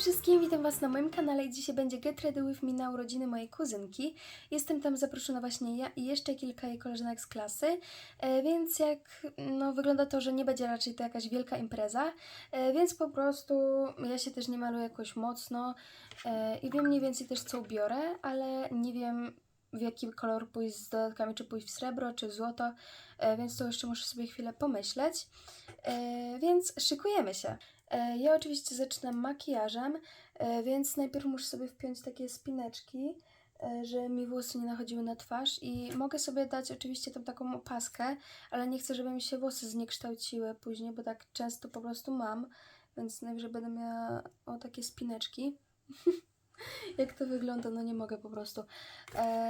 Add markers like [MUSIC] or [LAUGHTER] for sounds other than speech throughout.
wszystkim, witam Was na moim kanale i dzisiaj będzie Get Ready With Me na urodziny mojej kuzynki. Jestem tam zaproszona właśnie ja i jeszcze kilka jej koleżanek z klasy, e, więc jak no, wygląda to, że nie będzie raczej to jakaś wielka impreza, e, więc po prostu ja się też nie maluję jakoś mocno e, i wiem mniej więcej też co ubiorę, ale nie wiem w jaki kolor pójść z dodatkami, czy pójść w srebro, czy w złoto, więc to jeszcze muszę sobie chwilę pomyśleć. Więc szykujemy się. E, Ja oczywiście zaczynam makijażem, e, więc najpierw muszę sobie wpiąć takie spineczki, e, że mi włosy nie nachodziły na twarz i mogę sobie dać oczywiście tą taką opaskę, ale nie chcę, żeby mi się włosy zniekształciły później, bo tak często po prostu mam, więc najwyżej będę miała o takie spineczki. [LAUGHS] Jak to wygląda, no nie mogę po prostu.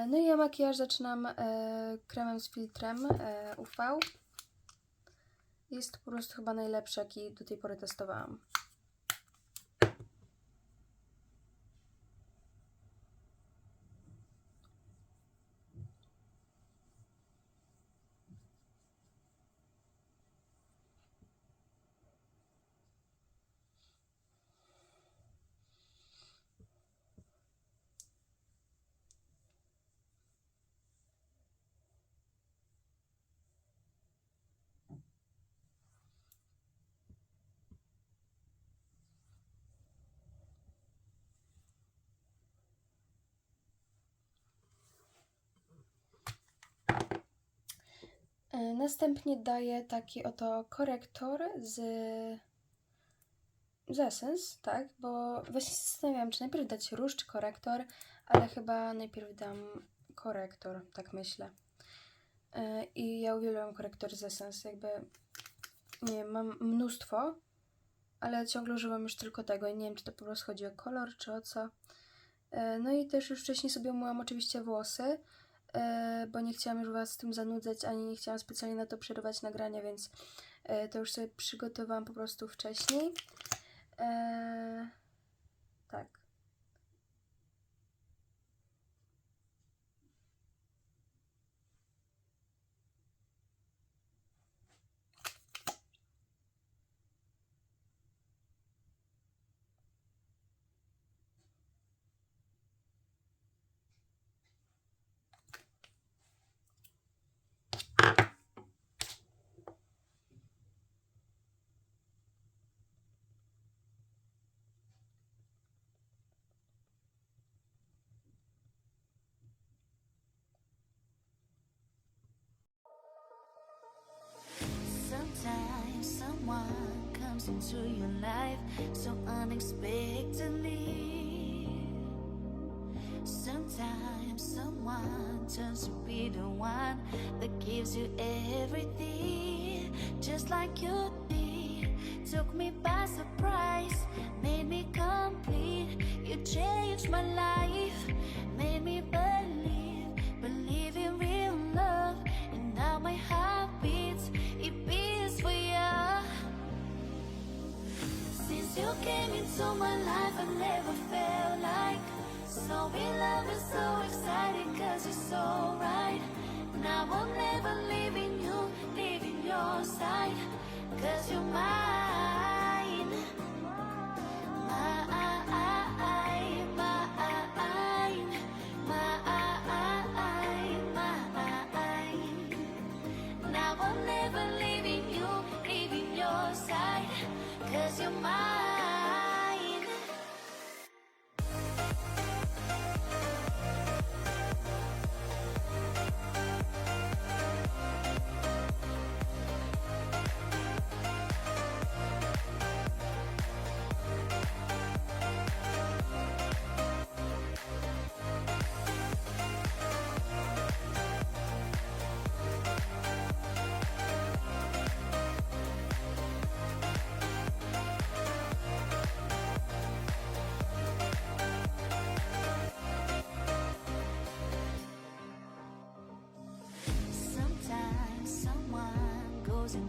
No i ja makijaż zaczynam kremem z filtrem UV. Jest po prostu chyba najlepszy, jaki do tej pory testowałam. Następnie daję taki oto korektor z, z Essence, tak? Bo właśnie się zastanawiałam, czy najpierw dać róż czy korektor, ale chyba najpierw dam korektor, tak myślę. E, I ja uwielbiam korektor z Essence, jakby, nie wiem, mam mnóstwo, ale ciągle używam już tylko tego i nie wiem, czy to po prostu chodzi o kolor, czy o co. E, No i też już wcześniej sobie umyłam oczywiście włosy, e, bo nie chciałam już Was z tym zanudzać, ani nie chciałam specjalnie na to przerywać nagrania, więc e, to już sobie przygotowałam po prostu wcześniej. E, tak. Comes into your life so unexpectedly. Sometimes someone turns to be the one that gives you everything, just like you did. Took me by surprise, made me complete. You changed my life, made me believe, Since you came into my life, I never felt like so in love and so excited cause you're so right. Now I'm never leaving you, leaving your side cause you're mine.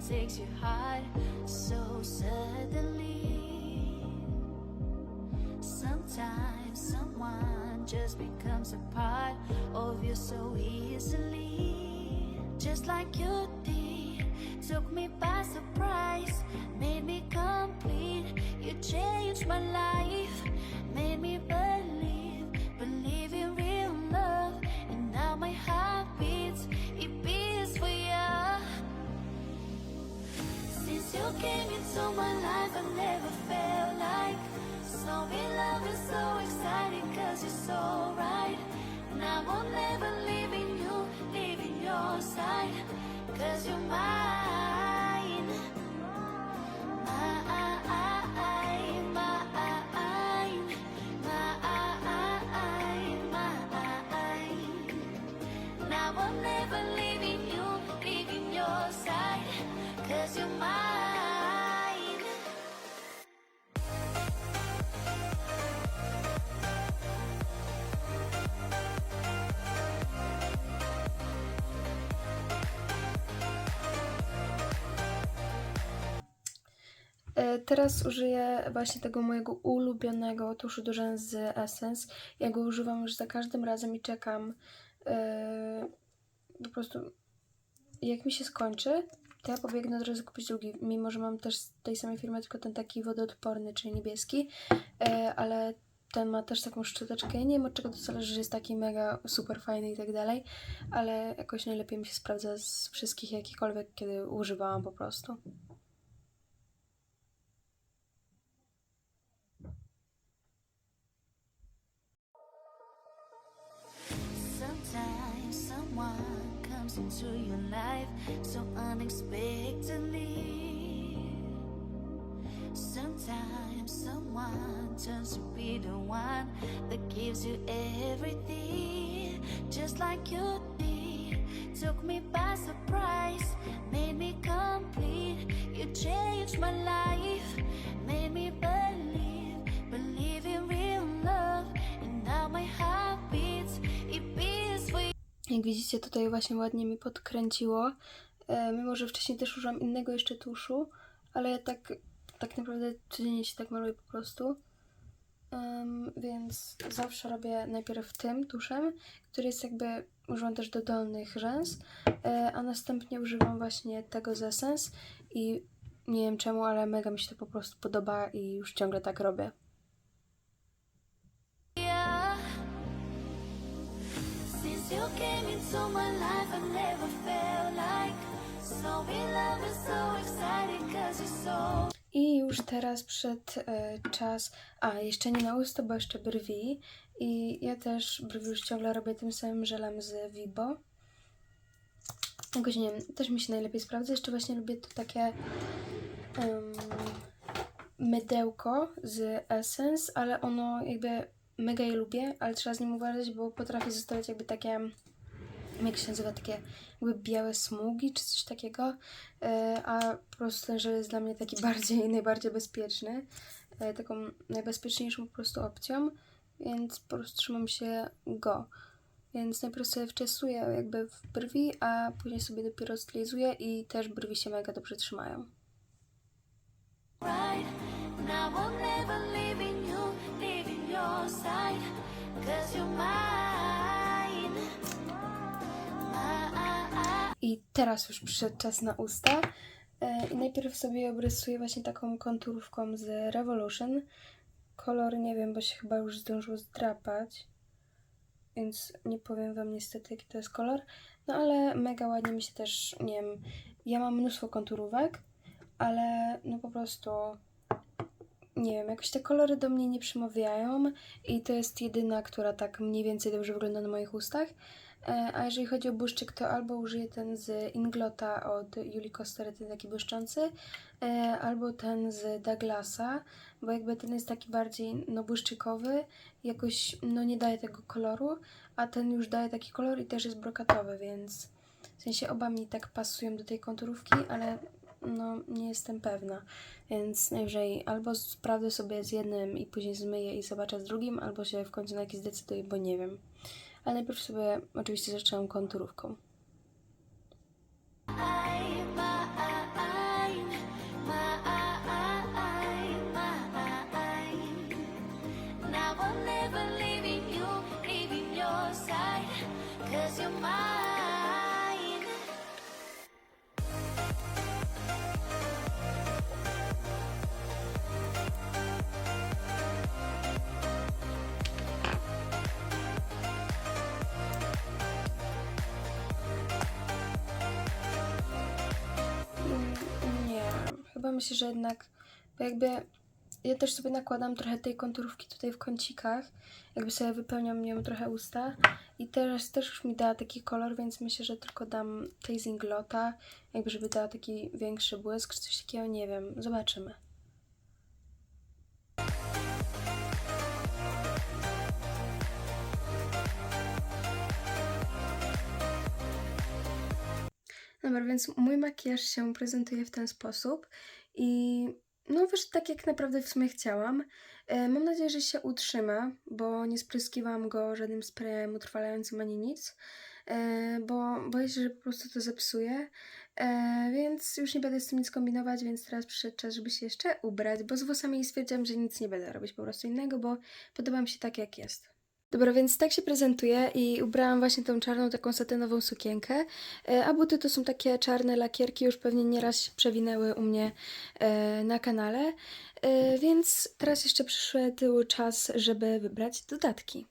Takes your heart so suddenly. Sometimes someone just becomes a part of you so easily. Just like you did, took me by surprise, made me complete. You changed my life, made me believe, you came into my life, I never felt like so in love is so exciting cause you're so right. Now I'm never leaving you, leaving your side. Cause you're mine. Teraz użyję właśnie tego mojego ulubionego tuszu do rzęs z Essence. Ja go używam już za każdym razem i czekam. e, po prostu jak mi się skończy, to ja pobiegnę od razu kupić drugi, mimo że mam też z tej samej firmy, tylko ten taki wodoodporny, czyli niebieski, e, ale ten ma też taką szczoteczkę. Ja nie wiem od czego to zależy, że jest taki mega super fajny i tak dalej, ale jakoś najlepiej mi się sprawdza z wszystkich jakichkolwiek, kiedy używałam po prostu. Comes into your life so unexpectedly. Sometimes someone turns to be the one that gives you everything, just like you did. Took me by surprise, made me complete. You changed my life, made me believe, Jak widzicie, tutaj właśnie ładnie mi podkręciło. E, mimo, że wcześniej też użyłam innego jeszcze tuszu, ale ja tak, tak naprawdę codziennie się tak maluję po prostu. Em, więc zawsze robię najpierw tym tuszem, który jest jakby, używam też do dolnych rzęs, e, a następnie używam właśnie tego z Essence i nie wiem czemu, ale mega mi się to po prostu podoba i już ciągle tak robię. Came into my life, I never felt like so in love so cause you're so I już teraz przed e, czas. A, jeszcze nie na usta, bo jeszcze brwi. I ja też brwi już ciągle robię tym samym żelem z Vibo. Jakoś nie wiem, też mi się najlepiej sprawdza. Jeszcze właśnie lubię to takie em, mydełko z Essence, ale ono jakby mega je lubię, ale trzeba z nim uważać, bo potrafi zostawiać jakby takie jak się nazywa, takie jakby białe smugi czy coś takiego, e, a po prostu ten żel jest dla mnie taki [LAUGHS] bardziej, najbardziej bezpieczny, e, taką najbezpieczniejszą po prostu opcją, więc po prostu trzymam się go. Więc najpierw sobie wczesuję jakby w brwi, a później sobie dopiero stylizuję i też brwi się mega dobrze trzymają. I teraz już przyszedł czas na usta. E, I najpierw sobie obrysuję właśnie taką konturówką z Revolution. Kolor nie wiem, bo się chyba już zdążył zdrapać. Więc nie powiem wam niestety jaki to jest kolor. No ale mega ładnie mi się też, nie wiem, ja mam mnóstwo konturówek, ale no po prostu nie wiem, jakoś te kolory do mnie nie przemawiają i to jest jedyna, która tak mniej więcej dobrze wygląda na moich ustach. E, A jeżeli chodzi o błyszczyk, to albo użyję ten z Inglota od Julii Kostery, ten taki błyszczący, e, albo ten z Douglasa, bo jakby ten jest taki bardziej no, błyszczykowy, jakoś no, nie daje tego koloru, a ten już daje taki kolor i też jest brokatowy, więc w sensie oba mi tak pasują do tej konturówki, ale no, nie jestem pewna, więc najwyżej albo sprawdzę sobie z jednym i później zmyję i zobaczę z drugim, albo się w końcu na jakiś zdecyduję, bo nie wiem. Ale najpierw sobie oczywiście zaczęłam konturówką. Chyba myślę, że jednak, bo jakby ja też sobie nakładam trochę tej konturówki tutaj w kącikach, jakby sobie wypełniam nią trochę usta i teraz też już mi dała taki kolor, więc myślę, że tylko dam tej Zinglota, jakby żeby dała taki większy błysk, czy coś takiego, nie wiem, zobaczymy. Dobra, więc mój makijaż się prezentuje w ten sposób i no wiesz, tak jak naprawdę w sumie chciałam. E, mam nadzieję, że się utrzyma, bo nie spryskiwałam go żadnym sprayem utrwalającym ani nic, e, bo boję się, że po prostu to zepsuje, e, więc już nie będę z tym nic kombinować, więc teraz przyszedł czas, żeby się jeszcze ubrać, bo z włosami stwierdziłam, że nic nie będę robić po prostu innego, bo podoba mi się tak jak jest. Dobra, więc tak się prezentuję i ubrałam właśnie tą czarną taką satynową sukienkę, e, a buty to są takie czarne lakierki, już pewnie nieraz się przewinęły u mnie e, na kanale, e, więc teraz jeszcze przyszedł czas, żeby wybrać dodatki.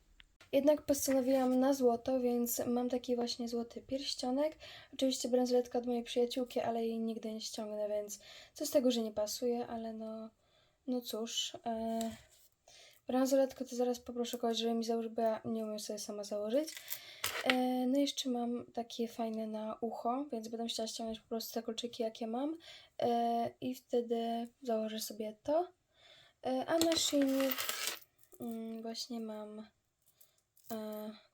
Jednak postanowiłam na złoto, więc mam taki właśnie złoty pierścionek. Oczywiście bransoletka od mojej przyjaciółki, ale jej nigdy nie ściągnę, więc co z tego, że nie pasuje, ale no, no cóż. E, bransoletkę to zaraz poproszę kogoś, żeby mi założył, bo ja nie umiem sobie sama założyć. E, no i jeszcze mam takie fajne na ucho, więc będę chciała ściągnąć po prostu te kolczyki, jakie mam. E, I wtedy założę sobie to. E, a naszyjnik mm, właśnie mam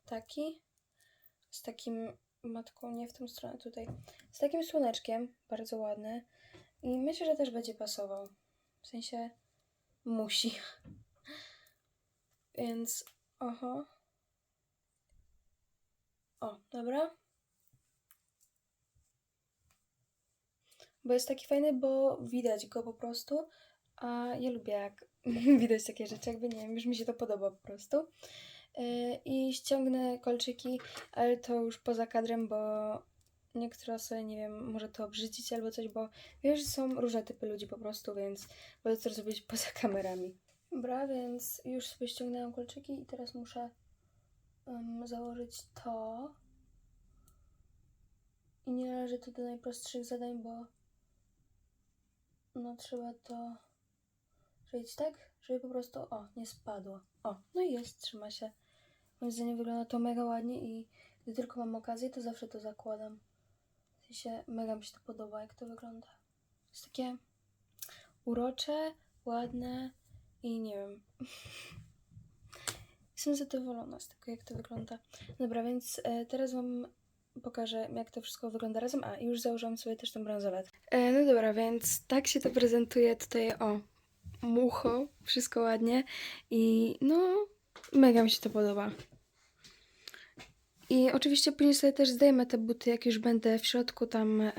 taki z takim matką, nie w tą stronę tutaj, z takim słoneczkiem, bardzo ładny i myślę, że też będzie pasował, w sensie musi, więc oho, o, dobra, bo jest taki fajny, bo widać go po prostu, a ja lubię jak [LAUGHS] widać takie rzeczy, jakby nie wiem, już mi się to podoba po prostu. Yy, I ściągnę kolczyki, ale to już poza kadrem, bo niektóre osoby, nie wiem, może to obrzydzić albo coś, bo wiem, że są różne typy ludzi po prostu, więc wolę to zrobić [LAUGHS] poza kamerami. Dobra, więc już sobie ściągnęłam kolczyki i teraz muszę em, założyć to. I nie należy to do najprostszych zadań, bo no trzeba to zrobić tak, żeby po prostu, o, nie spadło. O, no i jest, trzyma się. Moim zdaniem wygląda to mega ładnie i gdy tylko mam okazję, to zawsze to zakładam. W sensie mega mi się to podoba, jak to wygląda. Jest takie urocze, ładne i nie wiem. [LAUGHS] Jestem zadowolona z tego, jak to wygląda. Dobra, więc e, teraz Wam pokażę, jak to wszystko wygląda razem. A, już założyłam sobie też tą bransoletkę. E, no dobra, więc tak się to prezentuje tutaj, o, mucho, wszystko ładnie i no, mega mi się to podoba. I oczywiście później sobie też zdejmę te buty, jak już będę w środku tam e,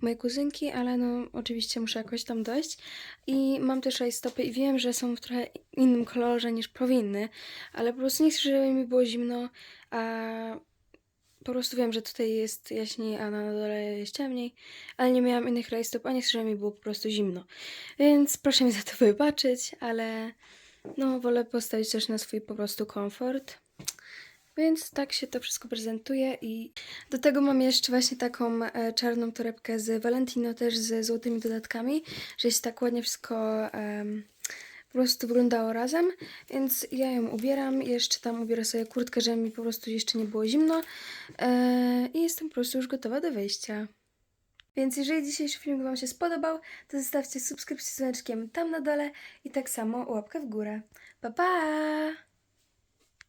mojej kuzynki, ale no oczywiście muszę jakoś tam dojść. I mam też stopy i wiem, że są w trochę innym kolorze niż powinny, ale po prostu nie chcę, żeby mi było zimno, a po prostu wiem, że tutaj jest jaśniej, a na dole jest ciemniej, ale nie miałam innych rajstop, a nie chcę, żeby mi było po prostu zimno. Więc proszę mi za to wybaczyć, ale no wolę postawić też na swój po prostu komfort. Więc tak się to wszystko prezentuje i do tego mam jeszcze właśnie taką e, czarną torebkę z Valentino, też ze złotymi dodatkami, że się tak ładnie wszystko em, po prostu wyglądało razem, więc ja ją ubieram, jeszcze tam ubiorę sobie kurtkę, żeby mi po prostu jeszcze nie było zimno e, i jestem po prostu już gotowa do wyjścia. Więc jeżeli dzisiejszy film Wam się spodobał, to zostawcie subskrypcję z dzwoneczkiem tam na dole i tak samo łapkę w górę. Pa pa!